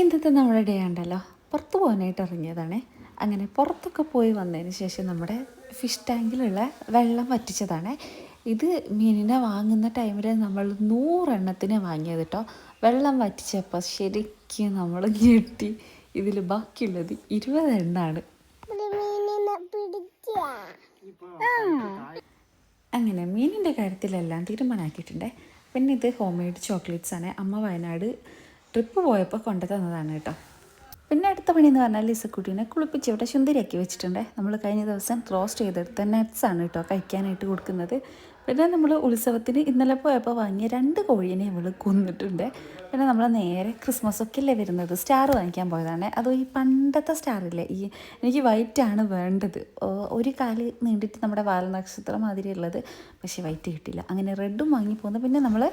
ഇന്നത്തെ നമ്മുടെ ഡേ ഉണ്ടല്ലോ. പുറത്ത് പോകാനായിട്ട് ഇറങ്ങിയതാണേ. അങ്ങനെ പുറത്തൊക്കെ പോയി വന്നതിന് ശേഷം നമ്മുടെ ഫിഷ് ടാങ്കിലുള്ള വെള്ളം വറ്റിച്ചതാണ്. ഇത് മീനിനെ വാങ്ങുന്ന ടൈമിൽ നമ്മൾ നൂറെണ്ണത്തിന് വാങ്ങിയത് കേട്ടോ വെള്ളം വറ്റിച്ചപ്പോൾ ശരിക്കും നമ്മൾ ഞെട്ടി. ഇതിൽ ബാക്കിയുള്ളത് ഇരുപതെണ്ണാണ്. അങ്ങനെ മീനിന്റെ കാര്യത്തിലെല്ലാം തീരുമാനമാക്കിയിട്ടുണ്ട് പിന്നെ ഇത് ഹോം മെയ്ഡ് ചോക്ലേറ്റ്സ് ആണ്. അമ്മ വയനാട് ട്രിപ്പ് പോയപ്പോൾ കൊണ്ടു തന്നതാണ് കേട്ടോ. പിന്നെ അടുത്ത പണി എന്ന് പറഞ്ഞാൽ ലിസക്കുട്ടീനെ കുളിപ്പിച്ച് ഇവിടെ ശുന്തിരിയാക്കി വെച്ചിട്ടുണ്ട്. നമ്മൾ കഴിഞ്ഞ ദിവസം റോസ്റ്റ് ചെയ്തെടുത്ത നട്ട്സ് ആണ് കേട്ടോ കഴിക്കാനായിട്ട് കൊടുക്കുന്നത്. പിന്നെ നമ്മൾ ഉത്സവത്തിന് ഇന്നലെ പോയപ്പോൾ വാങ്ങിയ രണ്ട് കോഴീനെ ഇവൾ കൊന്നിട്ടുണ്ട്. പിന്നെ നമ്മൾ നേരെ ക്രിസ്മസ് ഒക്കെ അല്ലേ വരുന്നത്? സ്റ്റാർ വാങ്ങിക്കാൻ പോയതാണ്. അതോ ഈ പണ്ടത്തെ സ്റ്റാറില്ലേ ഈ എനിക്ക് വൈറ്റ് ആണ് വേണ്ടത്. ഒരു കാൽ നീണ്ടിട്ട് നമ്മുടെ വാൽനക്ഷത്രം മാതിരിയുള്ളത്. പക്ഷേ വൈറ്റ് കിട്ടില്ല അങ്ങനെ റെഡും വാങ്ങി പോകുന്നത് പിന്നെ നമ്മൾ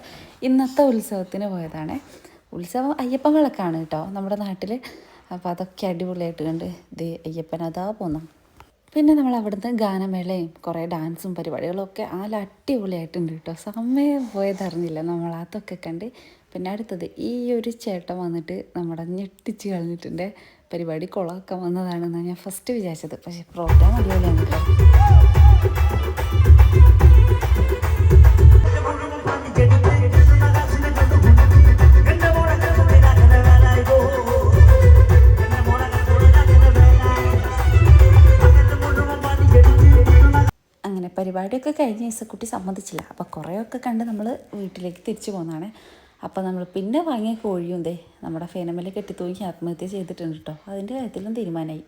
ഇന്നത്തെ ഉത്സവത്തിന് പോയതാണ്. ഉത്സവം അയ്യപ്പൻ വിളക്കാണ് കേട്ടോ നമ്മുടെ നാട്ടിൽ അപ്പോൾ അതൊക്കെ അടിപൊളിയായിട്ട് കണ്ട് ഇത് അയ്യപ്പൻ അതാ പോന്നു. പിന്നെ നമ്മൾ അവിടുന്ന് ഗാനമേളയും കുറേ ഡാൻസും പരിപാടികളും ഒക്കെ നല്ല അടിപൊളിയായിട്ടുണ്ട് കേട്ടോ. സമയം പോയതറിഞ്ഞില്ല നമ്മൾ അതൊക്കെ കണ്ട്. പിന്നെ അടുത്തത് ഈ ഒരു ചേട്ടൻ വന്നിട്ട് നമ്മുടെ ഞെട്ടിച്ച് കളഞ്ഞിട്ടുണ്ട്. പരിപാടി കുളമൊക്കെ വന്നതാണെന്നാണ് ഞാൻ ഫസ്റ്റ് വിചാരിച്ചത്. പക്ഷേ പ്രോഗ്രാം അടിപൊളിയാണ് കേട്ടോ. പരിപാടിയൊക്കെ കഴിഞ്ഞ കുട്ടി സമ്മതിച്ചില്ല. അപ്പോൾ കുറേയൊക്കെ കണ്ട് നമ്മൾ വീട്ടിലേക്ക് തിരിച്ചു പോകുന്നതാണ് അപ്പോൾ നമ്മൾ പിന്നെ വാങ്ങിയ കോഴിയും ദേ നമ്മുടെ ഫേനമേലെ കെട്ടി തൂങ്ങി ആത്മഹത്യ ചെയ്തിട്ടുണ്ട് കേട്ടോ അതിന്റെ കാര്യത്തിലും തീരുമാനമായി